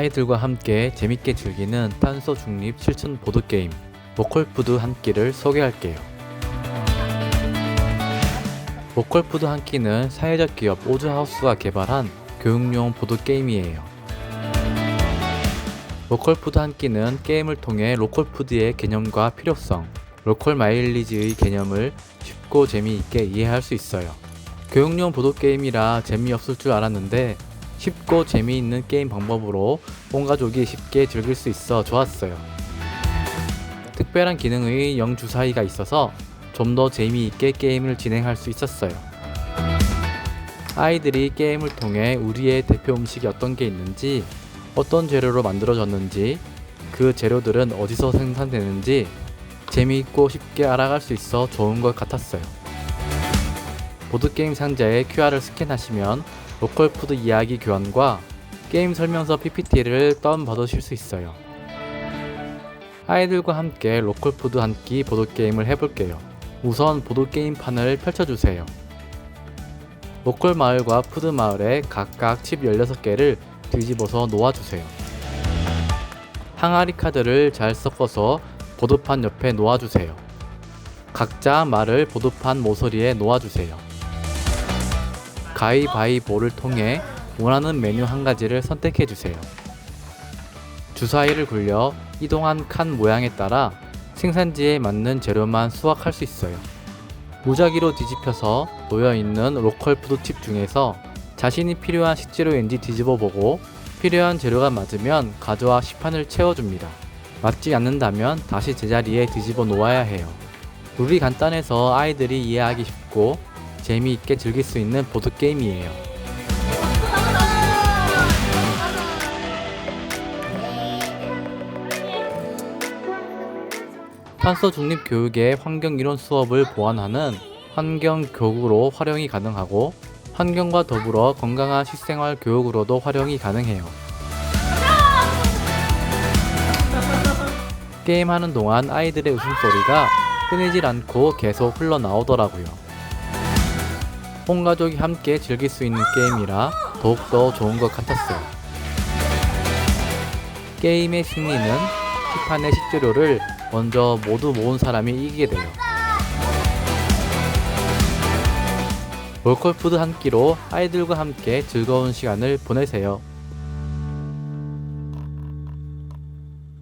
아이들과 함께 재밌게 즐기는 탄소 중립 실천 보드 게임 보컬푸드 한 끼를 소개할게요. 보컬푸드 한 끼는 사회적 기업 오즈하우스가 개발한 교육용 보드 게임이에요. 로컬푸드 한 끼는 게임을 통해 로컬푸드의 개념과 필요성, 로컬 마일리지의 개념을 쉽고 재미있게 이해할 수 있어요. 교육용 보드게임이라 재미없을 줄 알았는데 쉽고 재미있는 게임 방법으로 온 가족이 쉽게 즐길 수 있어 좋았어요. 특별한 기능의 영주사위가 있어서 좀 더 재미있게 게임을 진행할 수 있었어요. 아이들이 게임을 통해 우리의 대표 음식이 어떤 게 있는지, 어떤 재료로 만들어졌는지, 그 재료들은 어디서 생산되는지 재미있고 쉽게 알아갈 수 있어 좋은 것 같았어요. 보드게임 상자에 QR을 스캔하시면 로컬푸드 이야기 교환과 게임 설명서 PPT를 다운받으실 수 있어요. 아이들과 함께 로컬푸드 한 끼 보드게임을 해볼게요. 우선 보드게임판을 펼쳐주세요. 로컬 마을과 푸드 마을에 각각 칩 16개를 뒤집어서 놓아주세요. 항아리 카드를 잘 섞어서 보드판 옆에 놓아주세요. 각자 말을 보드판 모서리에 놓아주세요. 가위바위보를 통해 원하는 메뉴 한 가지를 선택해 주세요. 주사위를 굴려 이동한 칸 모양에 따라 생산지에 맞는 재료만 수확할 수 있어요. 무작위로 뒤집혀서 놓여 있는 로컬 푸드칩 중에서 자신이 필요한 식재료인지 뒤집어 보고 필요한 재료가 맞으면 가져와 시판을 채워줍니다. 맞지 않는다면 다시 제자리에 뒤집어 놓아야 해요. 룰이 간단해서 아이들이 이해하기 쉽고 재미있게 즐길 수 있는 보드게임이에요. 탄소 중립 교육의 환경 이론 수업을 보완하는 환경 교육으로 활용이 가능하고 환경과 더불어 건강한 식생활 교육으로도 활용이 가능해요. 게임하는 동안 아이들의 웃음소리가 끊이질 않고 계속 흘러나오더라고요. 온 가족이 함께 즐길 수 있는 게임이라 더욱더 좋은 것 같았어요. 게임의 승리는 시판의 식재료를 먼저 모두 모은 사람이 이기게 돼요. 로컬푸드 한 끼로 아이들과 함께 즐거운 시간을 보내세요.